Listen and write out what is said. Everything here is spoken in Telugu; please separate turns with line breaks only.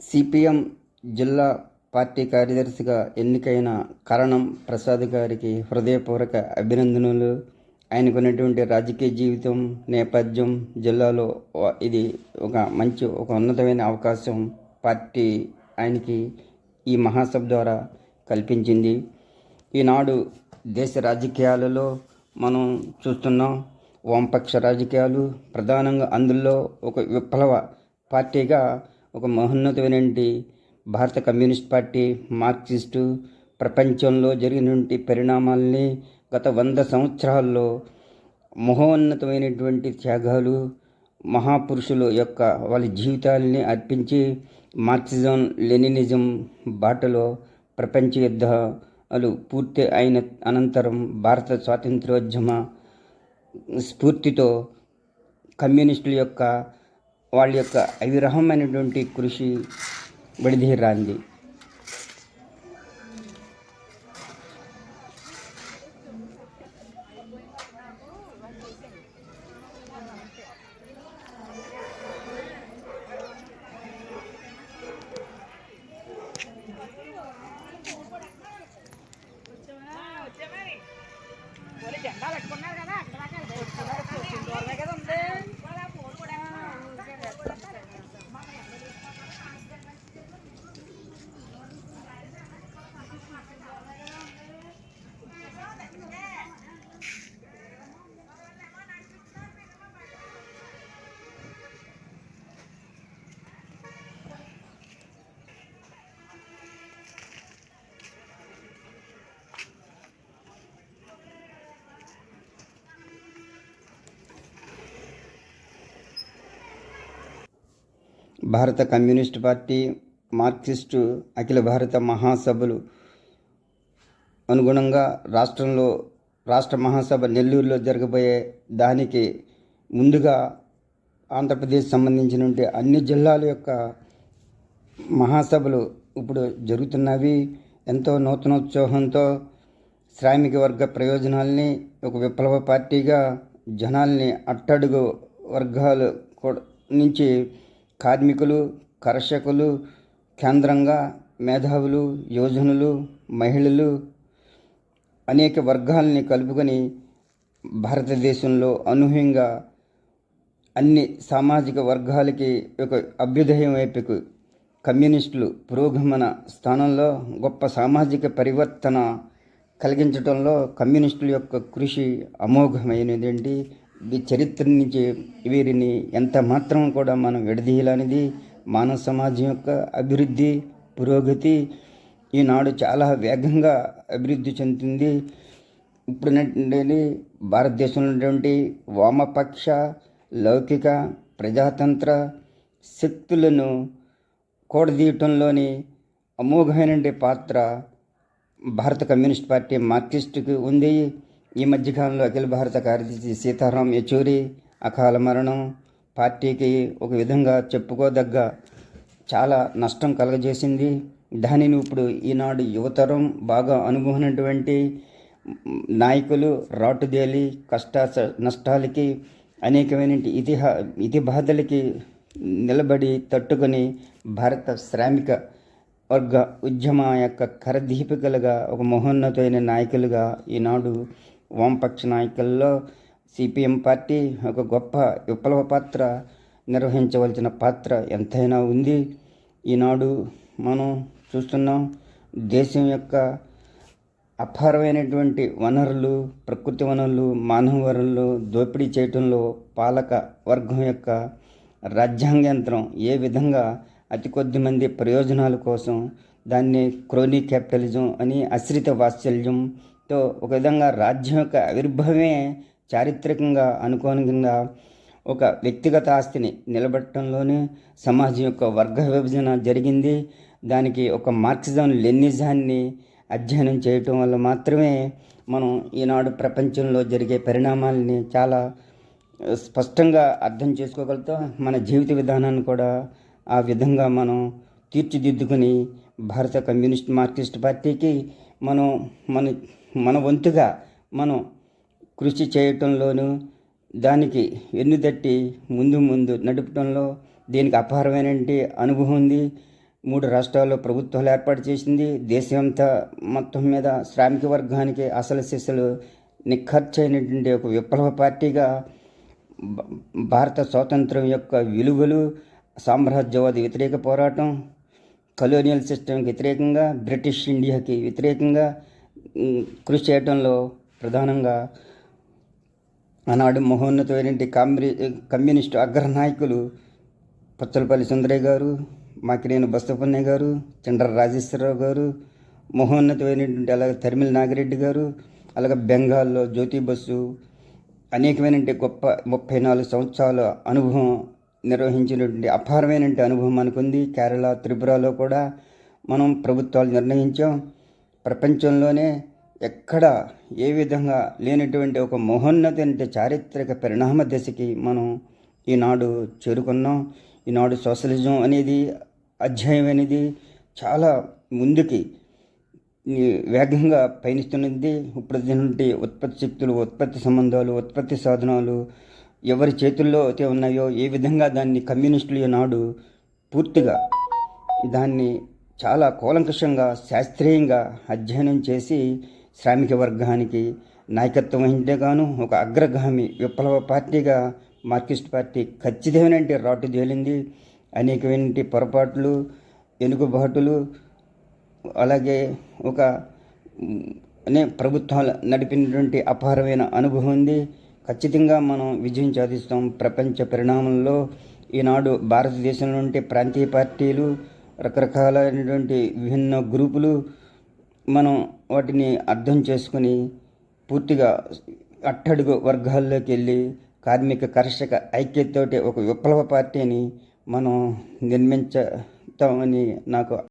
సిపిఎం జిల్లా పార్టీ కార్యదర్శిగా ఎన్నికైన కరణం ప్రసాద్ గారికి హృదయపూర్వక అభినందనలు. ఆయనకున్నటువంటి రాజకీయ జీవితం నేపథ్యం జిల్లాలో ఇది ఒక మంచి ఒక ఉన్నతమైన అవకాశం పార్టీ ఆయనకి ఈ మహాసభ ద్వారా కల్పించింది. ఈనాడు దేశ రాజకీయాలలో మనం చూస్తున్నాం వామపక్ష రాజకీయాలు ప్రధానంగా అందులో ఒక విప్లవ పార్టీగా ఒక మహోన్నతమైనటువంటి భారత కమ్యూనిస్ట్ పార్టీ మార్క్సిస్టు ప్రపంచంలో జరిగినటువంటి పరిణామాల్ని గత వంద సంవత్సరాల్లో మహోన్నతమైనటువంటి త్యాగాలు మహాపురుషుల యొక్క వాళ్ళ జీవితాలని అర్పించి మార్క్సిజం లెనినిజం బాటలో ప్రపంచ యుద్ధాలు పూర్తి అయిన అనంతరం భారత స్వాతంత్రోద్యమ స్ఫూర్తితో కమ్యూనిస్టుల యొక్క వాళ్ళ యొక్క అవిరహమైనటువంటి కృషి విడదీరాంది.
జెండా పెట్టుకున్నారు కదా.
భారత కమ్యూనిస్ట్ పార్టీ మార్క్సిస్టు అఖిల భారత మహాసభలు అనుగుణంగా రాష్ట్రంలో రాష్ట్ర మహాసభ నెల్లూరులో జరగబోయే దానికి ముందుగా ఆంధ్రప్రదేశ్ సంబంధించినటువంటి అన్ని జిల్లాల యొక్క మహాసభలు ఇప్పుడు జరుగుతున్నవి. ఎంతో నూతనోత్సాహంతో శ్రామిక వర్గ ప్రయోజనాల్ని ఒక విప్లవ పార్టీగా జనాల్ని అట్టడుగు వర్గాలు కూడా నుంచి కార్మికులు కర్షకులు కేంద్రంగా మేధావులు యోజనులు మహిళలు అనేక వర్గాల్ని కలుపుకొని భారతదేశంలో అనూహ్యంగా అన్ని సామాజిక వర్గాలకి ఒక అభ్యుదయం వైపుకు కమ్యూనిస్టులు పురోగమన స్థానంలో గొప్ప సామాజిక పరివర్తన కలిగించడంలో కమ్యూనిస్టుల యొక్క కృషి అమోఘమైనదండి ఈ చరిత్ర నుంచి వీరిని ఎంత మాత్రం కూడా మనం విడదీయాలనేది మానవ సమాజం యొక్క అభివృద్ధి పురోగతి ఈనాడు చాలా వేగంగా అభివృద్ధి చెందుతుంది. ఇప్పుడున్నటువంటి భారతదేశంలో ఉన్నటువంటి వామపక్ష లౌకిక ప్రజాతంత్ర శక్తులను కూడదీయటంలోని అమోఘమైనటువంటి పాత్ర భారత కమ్యూనిస్ట్ పార్టీ మార్క్సిస్టుకి ఉంది. ఈ మధ్యకాలంలో అఖిల భారత కార్యదర్శి సీతారాం యచూరి అకాల మరణం పార్టీకి ఒక విధంగా చెప్పుకోదగ్గ చాలా నష్టం కలగజేసింది. దానిని ఇప్పుడు ఈనాడు యువతరం బాగా అనుభవనటువంటి నాయకులు రాటుదేలి కష్ట నష్టాలకి అనేకమైన ఇతిహా ఇతి బాధలకి నిలబడి తట్టుకొని భారత శ్రామిక వర్గ ఉద్యమ యొక్క కరదీపికలుగా ఒక మహోన్నతమైన నాయకులుగా ఈనాడు వామపక్ష నాయకుల్లో సిపిఎం పార్టీ ఒక గొప్ప విప్లవ పాత్ర నిర్వహించవలసిన పాత్ర ఎంతైనా ఉంది. ఈనాడు మనం చూస్తున్నాం దేశం యొక్క అపారమైనటువంటి వనరులు ప్రకృతి వనరులు మానవ వనరులు దోపిడీ చేయటంలో పాలక వర్గం యొక్క రాజ్యాంగ యంత్రం ఏ విధంగా అతి కొద్ది మంది ప్రయోజనాల కోసం దాన్ని క్రోనీ క్యాపిటలిజం అని అశ్రిత తో ఒక విధంగా రాజ్యం యొక్క ఆవిర్భావమే చారిత్రకంగా అనుకోనిగా ఒక వ్యక్తిగత ఆస్తిని నిలబెట్టడంలోనే సమాజం యొక్క వర్గ విభజన జరిగింది. దానికి ఒక మార్క్సిజం లెన్నిజాన్ని అధ్యయనం చేయటం వల్ల మాత్రమే మనం ఈనాడు ప్రపంచంలో జరిగే పరిణామాలని చాలా స్పష్టంగా అర్థం చేసుకోగలుగుతాం. మన జీవిత విధానాన్ని కూడా ఆ విధంగా మనం తీర్చిదిద్దుకొని భారత కమ్యూనిస్ట్ మార్క్సిస్ట్ పార్టీకి మనం మన మన వంతుగా మనం కృషి చేయటంలోనూ దానికి ఎన్నుదట్టి ముందు ముందు నడపడంలో దీనికి అపారమైనటువంటి అనుభవం ఉంది. మూడు రాష్ట్రాల్లో ప్రభుత్వాలు ఏర్పాటు చేసింది. దేశమంతా మొత్తం మీద శ్రామిక వర్గానికి అసలు శిశులు నిఖర్చైనటువంటి ఒక విప్లవ పార్టీగా భారత స్వాతంత్రం యొక్క విలువలు సామ్రాజ్యవాద వ్యతిరేక పోరాటం కలోనియల్ సిస్టమ్కి వ్యతిరేకంగా బ్రిటిష్ ఇండియాకి వ్యతిరేకంగా కృషి చేయడంలో ప్రధానంగా ఆనాడు మహోన్నతమైనటువంటి కామ్రి కమ్యూనిస్టు అగ్రనాయకులు పుచ్చలపల్లి సుందరయ్య గారు మాకినేని బస్తపన్నయ్య గారు చండ్ర రాజేశ్వరరావు గారు మహోన్నతమైనటువంటి అలాగే తరిమిల నాగిరెడ్డి గారు అలాగే బెంగాల్లో జ్యోతి బస్సు అనేకమైనటువంటి గొప్ప ముప్పై నాలుగు సంవత్సరాల అనుభవం నిర్వహించినటువంటి అపారమైనటువంటి అనుభవం మనకుంది. కేరళ త్రిపురలో కూడా మనం ప్రభుత్వాలు నిర్ణయించాం. ప్రపంచంలోనే ఎక్కడ ఏ విధంగా లేనటువంటి ఒక మహోన్నత చారిత్రక పరిణామ దశకి మనం ఈనాడు చేరుకున్నాం. ఈనాడు సోషలిజం అనేది అధ్యాయం అనేది చాలా ముందుకి వేగంగా పయనిస్తున్నది. ఇప్పుడు నుండి ఉత్పత్తి శక్తులు ఉత్పత్తి సంబంధాలు ఉత్పత్తి సాధనాలు ఎవరి చేతుల్లో అయితే ఉన్నాయో ఏ విధంగా దాన్ని కమ్యూనిస్టులు ఈనాడు పూర్తిగా దాన్ని చాలా కూలంకషంగా శాస్త్రీయంగా అధ్యయనం చేసి శ్రామిక వర్గానికి నాయకత్వం వహించేగాను ఒక అగ్రగామి విప్లవ పార్టీగా మార్క్సిస్ట్ పార్టీ ఖచ్చితమైనటువంటి రాటు తేలింది. అనేకమైన పొరపాట్లు ఎనుగుబాటులు అలాగే ఒక అనే ప్రభుత్వాలు నడిపినటువంటి అపారమైన అనుభవం ఉంది. ఖచ్చితంగా మనం విజయం సాధిస్తాం. ప్రపంచ పరిణామంలో ఈనాడు భారతదేశంలో ఉంటే ప్రాంతీయ పార్టీలు రకరకాలైనటువంటి విభిన్న గ్రూపులు మనం వాటిని అర్థం చేసుకుని పూర్తిగా అట్టడుగు వర్గాల్లోకి వెళ్ళి కార్మిక కర్షక ఐక్యతతోటి ఒక విప్లవ పార్టీని మనం నిర్మించుతామని నాకు